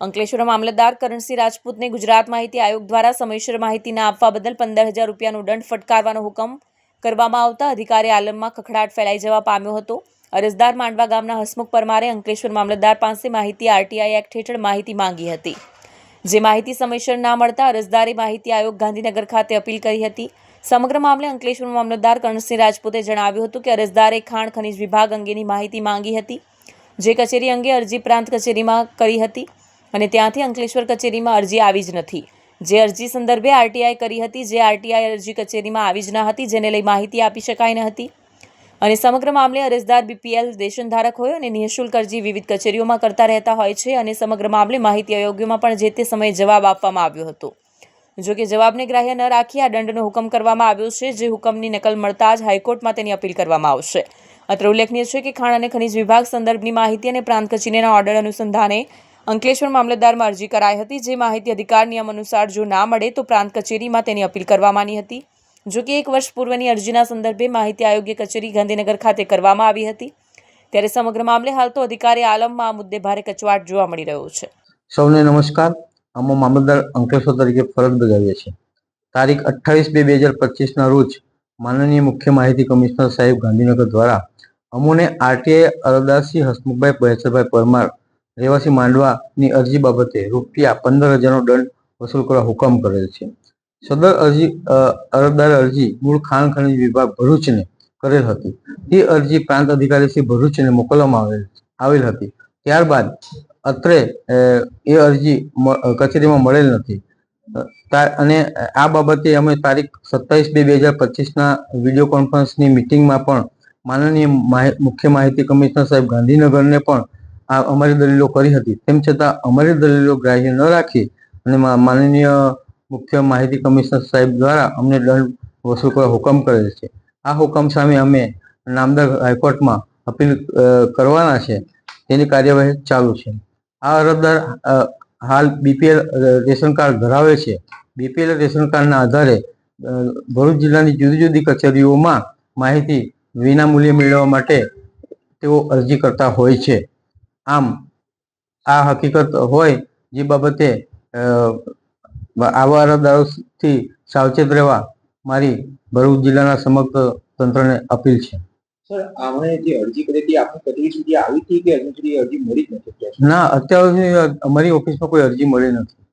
અંકલેશ્વર મામલતદાર કરણસિંહ રાજપૂતને ગુજરાત માહિતી આયોગ દ્વારા સમયસર માહિતી ના આપવા બદલ પંદર હજાર રૂપિયાનો દંડ ફટકારવાનો હુકમ કરવામાં આવતા અધિકારી આલમમાં ખખડાટ ફેલાઈ જવા પામ્યો હતો. અરજદાર માંડવા ગામના હસમુખ પરમારે અંકલેશ્વર મામલતદાર પાસે માહિતી આરટીઆઈ એક્ટ હેઠળ માહિતી માંગી હતી. જે માહિતી સમયસર ના મળતા અરજદારે માહિતી આયોગ ગાંધીનગર ખાતે અપીલ કરી હતી. સમગ્ર મામલે અંકલેશ્વર મામલતદાર કરણસિંહ રાજપૂતે જણાવ્યું હતું કે અરજદારે ખાણ ખનિજ વિભાગ અંગેની માહિતી માંગી હતી. જે કચેરી અંગે અરજી પ્રાંત કચેરીમાં કરી હતી. અને ત્યાંથી અંકલેશ્વર કચેરીમાં અરજી આવી જ નથી. જે અરજી સંદર્ભે આરટીઆઈ કરી હતી, જે આરટીઆઈ અરજી કચેરીમાં આવી જ ન હતી, જેને લઈ માહિતી આપી શકાય ન હતી. અને સમગ્ર મામલે અરજદાર બીપીએલ રેશન ધારક હોય અને નિઃશુલ્ક અરજી વિવિધ કચેરીઓમાં કરતા રહેતા હોય છે અને સમગ્ર મામલે માહિતી આયોગમાં પણ જે તે સમયે જવાબ આપવામાં આવ્યો હતો. જો કે જવાબને ગ્રાહ્ય ન રાખી આ દંડનો હુકમ કરવામાં આવ્યો છે, જે હુકમની નકલ મળતા જ હાઈકોર્ટમાં તેની અપીલ કરવામાં આવશે. અત્રે ઉલ્લેખનીય છે કે ખાણ અને ખનિજ વિભાગ સંદર્ભની માહિતી અને પ્રાંત કચેરીના ઓર્ડર અનુસંધાને અંકલેશ્વર મામલતદારમાં અરજી કરાઈ હતી, જે માહિતી અધિકાર નિયમ અનુસાર જો ના મળે તો પ્રાંત કચેરીમાં તેની અપીલ કરવાની હતી. જો કે એક વર્ષ પૂર્વની અરજીના સંદર્ભે માહિતી આયોગ્ય કચેરી ગાંધીનગર ખાતે કરવામાં આવી હતી. ત્યારે સમગ્ર મામલે હાલ તો અધિકારી આલમમાં આ મુદ્દે ભારે કચવાટ જોવા મળી રહ્યો છે. સૌને નમસ્કાર. અમે મામલતદાર અંકલેશ્વર તરીકે ફરજ બજાવીએ છીએ. તારીખ અઠ્ઠાવીસ બે બે હજાર પચીસના રોજ માનનીય મુખ્ય માહિતી કમિશનર સાહેબ ગાંધીનગર દ્વારા અમોને આરટીઆઈ અરદાસી હસમુખભાઈ બહેસરભાઈ પરમાર રહેવાસી માંડવાની અરજી બાબતે રૂપિયા પંદર હજારનો દંડ વસૂલ કરવા હુકમ કરેલ છે. સદર અરજી અરજદાર અરજી મૂળ ખાણ ખનિજ વિભાગ ભરૂચને કરેલ હતી. તે અરજી પ્રાંત અધિકારી શ્રી ભરૂચને મોકલવામાં આવેલ આવેલ હતી. ત્યારબાદ અત્રે એ અરજી કચેરીમાં મળેલ નથી. અને આ બાબતે અમે તારીખ સત્તાવીસ બે બે હજાર પચીસના વીડિયો કોન્ફરન્સની મિટિંગમાં પણ માનનીય મુખ્ય માહિતી કમિશનર સાહેબ ગાંધીનગરને પણ આ અમારી દલીલો કરી હતી. તેમ છતાં અમારી દલીલો ગ્રાહ્ય ન રાખી અને માનનીય મુખ્ય માહિતી કમિશનર સાહેબ દ્વારા અમને દંડ વસૂલ કરવા હુકમ કરેલ છે. આ હુકમ સામે અમે નામદાર હાઈકોર્ટમાં અપીલ કરવાના છે. તેની કાર્યવાહી ચાલુ છે. આ અરજદાર હાલ બીપીએલ રેશન કાર્ડ ધરાવે છે. બીપીએલ રેશન કાર્ડના આધારે ભરૂચ જિલ્લાની જુદી જુદી કચેરીઓમાં માહિતી વિના મૂલ્યે મેળવવા માટે તેઓ અરજી કરતા હોય છે. આમ આ હકીકત હોય જે બાબતે આવા અરજદારોથી સાવચેત રહેવા મારી ભરૂચ જિલ્લાના સમગ્ર તંત્રને અપીલ છે. સર આમણે જે અરજી કરી હતી કચેરી સુધી આવી હતી કે હજુ સુધી અરજી મળી જ નથી ના અત્યાર સુધી અમારી ઓફિસમાં કોઈ અરજી મળી નથી.